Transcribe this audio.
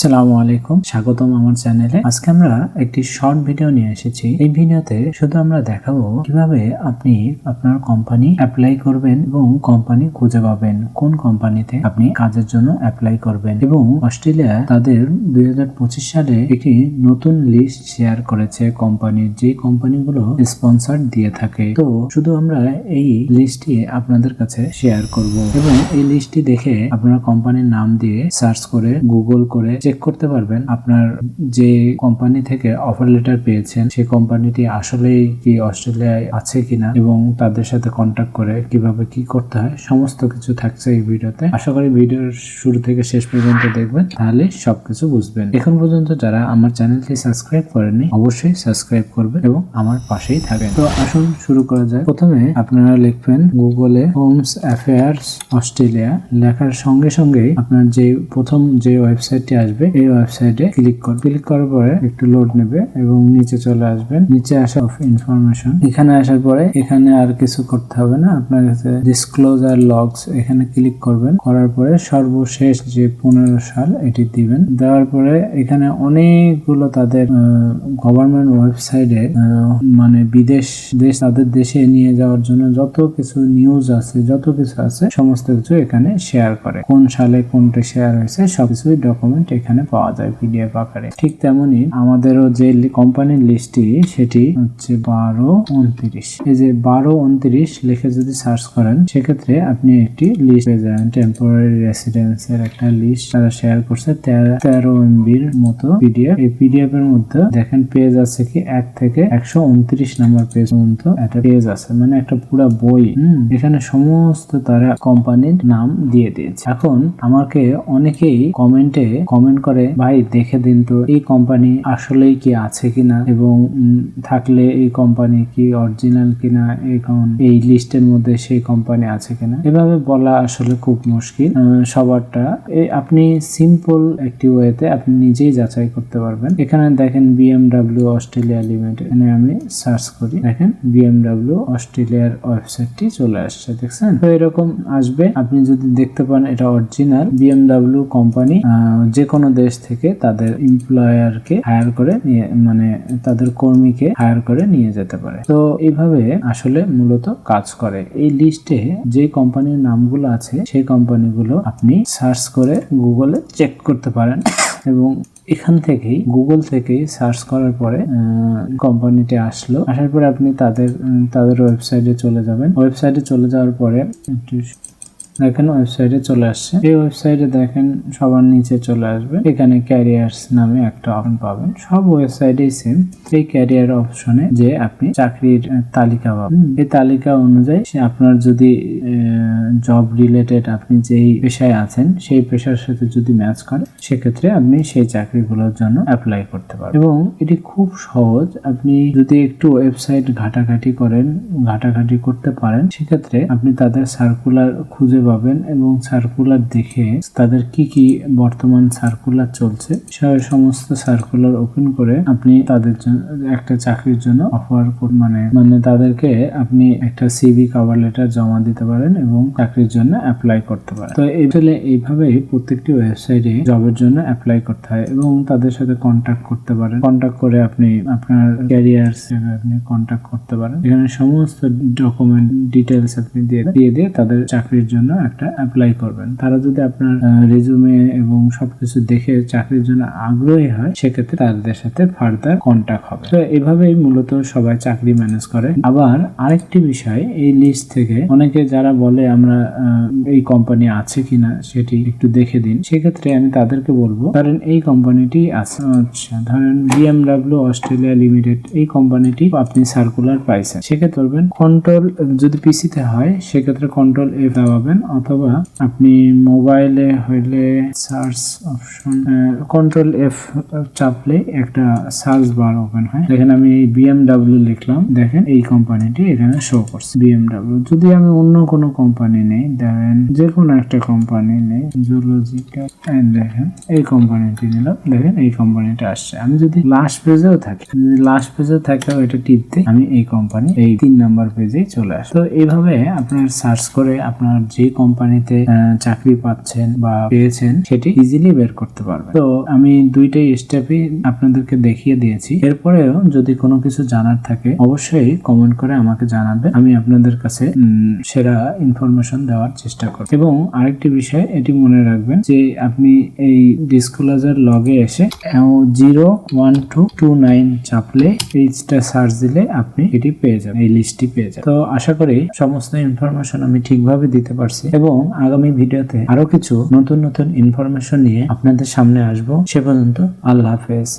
আসসালামু আলাইকুম। স্বাগতম আমার চ্যানেলে। আজকে আমরা একটি শর্ট ভিডিও নিয়ে এসেছি। এই ভিডিওতে শুধু আমরা দেখাবো কীভাবে আপনি আপনার কোম্পানি অ্যাপ্লাই করবেন এবং কোম্পানি খুঁজে পাবেন। কোন কোম্পানিতে আপনি কাজের জন্য অ্যাপ্লাই করবেন। এবং অস্ট্রেলিয়া তাদের দুই সালে একটি নতুন লিস্ট শেয়ার করেছে কোম্পানির যে কোম্পানিগুলো স্পন্সর দিয়ে থাকে। তো শুধু আমরা এই লিস্টটি আপনাদের কাছে শেয়ার করব। এবং এই লিস্টটি দেখে আপনারা কোম্পানির নাম দিয়ে সার্চ করে, গুগল করে চেক করতে পারবেন আপনার যে কোম্পানি থেকে অফার লেটার পেয়েছেন, সেই কোম্পানিটি আসলেই কি অস্ট্রেলিয়ায় আছে কিনা এবং তাদের সাথে কন্ট্যাক্ট করে কীভাবে কি করতে হয়, সমস্ত কিছু থাকছে এই ভিডিওতে। আশা করি ভিডিওর শুরু থেকে শেষ পর্যন্ত দেখবেন, তাহলে সবকিছু বুঝবেন। এখন পর্যন্ত যারা আমার চ্যানেলটি সাবস্ক্রাইব করেননি, অবশ্যই সাবস্ক্রাইব করবেন এবং আমার পাশেই থাকবেন। তো আসুন শুরু করা যায় প্রথমে আপনারা লিখবেন গুগলে হোমস অ্যাফেয়ার্স অস্ট্রেলিয়া লেখার সঙ্গে সঙ্গে আপনার যে প্রথম যে ওয়েবসাইটটি আসবে এই ওয়েবসাইটে ক্লিক করুন ক্লিক করার পরে একটু লোড নেবে এবং নিচে চলে আসবেন। নিচে আসা অফ ইনফরমেশন এখানে আসার পরে এখানে আর কিছু করতে হবে না। আপনার কাছে ডিসক্লোজার লগস এখানে ক্লিক করবেন। করার পরে সর্বশেষ যে পনেরো সাল এটি দিবেন। দেওয়ার পরে এখানে অনেকগুলো তাদের গভর্নমেন্ট ওয়েবসাইটে মানে বিদেশ, দেশ, তাদের দেশে নিয়ে যাওয়ার জন্য যত কিছু নিউজ আছে, যত কিছু আছে, সমস্ত কিছু এখানে শেয়ার করে। কোন সালে কোনটা শেয়ার হয়েছে, সবকিছুই ডকুমেন্ট এখানে পাওয়া যায়, পিডিএফ আকারে। ঠিক তেমনি আমাদেরও যে কোম্পানির লিস্টটি সেটি হচ্ছে বারো উনত্রিশ। এই যে বারো উনত্রিশ লিখে যদি সার্চ করেন, সেক্ষেত্রে আপনি একটি লিস্ট পেয়ে যাবেন। টেম্পোরারি রেসিডেন্স এর একটা লিস্ট তারা শেয়ার করছে, তেরো এমবির মতো পিডিএফ। এই পিডিএফ এর মধ্যে দেখেন পেজ আছে কি এক থেকে একশো উনত্রিশ নাম্বার পেজ পর্যন্ত একটা পেজ আছে মানে একটা পুরো বই। এখানে সমস্ত তারা কোম্পানির নাম দিয়ে দিয়েছে। এখন আমাকে অনেকেই কমেন্টে কমেন্ট করে, ভাই, দেখে দিন তো, এই কোম্পানি আসলেই কি আছে কিনা এবং থাকলে এই কোম্পানি কি অরিজিনাল কিনা এখন এই লিস্টের মধ্যে সেই কোম্পানি আছে কিনা? এভাবে বলা আসলে খুব মুশকিল। সবারটা আপনি সিম্পল একটি ওয়েতে আপনি নিজেই যাচাই করতে পারবেন। এখানে দেখেন বিএমডাব্লিউ অস্ট্রেলিয়া লিমিটেড এখানে আমি সার্চ করি। দেখেন বিএমডাব্লিউ অস্ট্রেলিয়ার ওয়েবসাইটটি চলে আসছে, দেখছেন? তো এরকম আসবে। আপনি যদি দেখতে পান এটা অরিজিনাল বিএমডাব্লিউ কোম্পানি যে কোনো দেশ থেকে তাদের এমপ্লয়ারকে হায়ার করে নিয়ে মানে তাদের কর্মীকে হায়ার করে নিয়ে যেতে পারে। তো এইভাবে আসলে মূলত কাজ করে। এই লিস্টে যে কোম্পানির নামগুলো আছে, সেই কোম্পানিগুলো আপনি সার্চ করে গুগলে চেক করতে পারেন এবং এখান থেকেই গুগল থেকেই সার্চ করার পরে কোম্পানিটি আসলো। আসার পরে আপনি তাদের তাদের ওয়েবসাইটে চলে যাবেন। ওয়েবসাইটে চলে যাওয়ার পরে দেখেন ওয়েবসাইটে চলে আসছে। এই ওয়েবসাইটে দেখেন সবার নিচে চলে আসবে। এখানে ক্যারিয়ার্স নামে একটা অপশন পাবেন। সব ওয়েবসাইটেই সেম এই ক্যারিয়ার অপশনে যে আপনি চাকরির তালিকা পাবেন। এই তালিকা অনুযায়ী আপনার যদি জব রিলেটেড আপনি যেই পেশায় আছেন, সেই পেশার সাথে যদি ম্যাচ করে, সেক্ষেত্রে আপনি সেই চাকরিগুলোর জন্য অ্যাপ্লাই করতে পারেন এবং এটি খুব সহজ, আপনি যদি একটু ওয়েবসাইট ঘাটাঘাটি করেন, ঘাটাঘাটি করতে পারেন, সেক্ষেত্রে আপনি তাদের সার্কুলার খুঁজে পাবেন এবং সার্কুলার দেখে তাদের কি কি বর্তমান সার্কুলার চলছে, সে সমস্ত সার্কুলার ওপেন করে আপনি তাদের জন্য একটা চাকরির জন্য অফার মানে মানে তাদেরকে আপনি একটা সিভি কভার লেটার জমা দিতে পারেন এবং চাকরির জন্য অ্যাপ্লাই করতে পারে। তো আসলে এইভাবেই প্রত্যেকটি ওয়েবসাইটে জবের জন্য অ্যাপ্লাই করতে হয় এবং তাদের সাথে কন্ট্যাক্ট করতে পারেন। কন্ট্যাক্ট করে আপনি আপনার ক্যারিয়ার আপনি কন্ট্যাক্ট করতে পারেন। এখানে সমস্ত ডকুমেন্ট ডিটেলস আপনি দিয়ে দিয়ে দিয়ে তাদের চাকরির জন্য একটা অ্যাপ্লাই করবেন। তারা যদি আপনার রেজুমে এবং সবকিছু দেখে চাকরির জন্য আগ্রহী হয়, সেক্ষেত্রে তাদের সাথে ফার্দার কন্ট্যাক্ট হবে। তো এভাবেই মূলত সবাই চাকরি ম্যানেজ করে। আবার আরেকটি বিষয়, এই লিস্ট থেকে অনেকে যারা বলে আমরা এই কোম্পানি আছে কিনা সেটি একটু দেখে দিন। সেক্ষেত্রে আমি তাদেরকে বলব ধরেন এই কোম্পানিটি আছে আচ্ছা ধরেন বিএমডাব্লিউ অস্ট্রেলিয়া লিমিটেড এই কোম্পানিটি আপনি সার্কুলার পাইছেন। সেক্ষেত্রে করবেন কন্ট্রোল যদি পিসিতে হয়, সেক্ষেত্রে কন্ট্রোল এফ দাবাবেন অথবা আপনি মোবাইলে হইলে সার্চ অপশন কন্ট্রোল এফ চাপলে একটা সার্চ বার ওপেন হয়। দেখেন আমি এই বিএমডাব্লিউ লিখলাম, দেখেন এই কোম্পানিটি এখানে শো করছে। বিএমডাব্লিউ যদি আমি অন্য কোনো কোম্পানি নেই, দেখেন যে কোনো একটা কোম্পানি নেই জুলজিক্যাল দেখেন, এই কোম্পানিটি নিলাম, দেখেন, এই কোম্পানিটা আসছে। আমি যদি লাস্ট পেজেও থাকি যদি লাস্ট পেজেও থাকে ওইটা টিপতে আমি এই কোম্পানি এই তিন নাম্বার পেজেই চলে আসে। তো এইভাবে আপনার সার্চ করে আপনার যে কোম্পানিতে চাকরি পাচ্ছেন বা পেয়েছেন, সেটি ইজিলি বের করতে পারবেন। তো আমি দুইটাই স্টেপই আপনাদেরকে দেখিয়ে দিয়েছি। এরপরেও যদি কোনো কিছু জানার থাকে, অবশ্যই কমেন্ট করে আমাকে জানাবেন। আমি আপনাদের কাছে সেরা ইনফরমেশন দেওয়ার চেষ্টা করব এবং আরেকটি বিষয়, এটি মনে রাখবেন যে আপনি এই ডিসক্লোজার লগে এসে zero one two two nine চাপলে পেজটা সার্চ দিলে আপনি এটি পেয়ে যাবেন, এই লিস্টটি পেয়ে যাবেন। তো আশা করি সমস্ত ইনফরমেশন আমি ঠিকভাবে দিতে পারছি এবং আগামী ভিডিওতে আরও কিছু নতুন নতুন ইনফরমেশন নিয়ে আপনাদের সামনে আসব। সে পর্যন্ত আল্লাহ হাফেজ।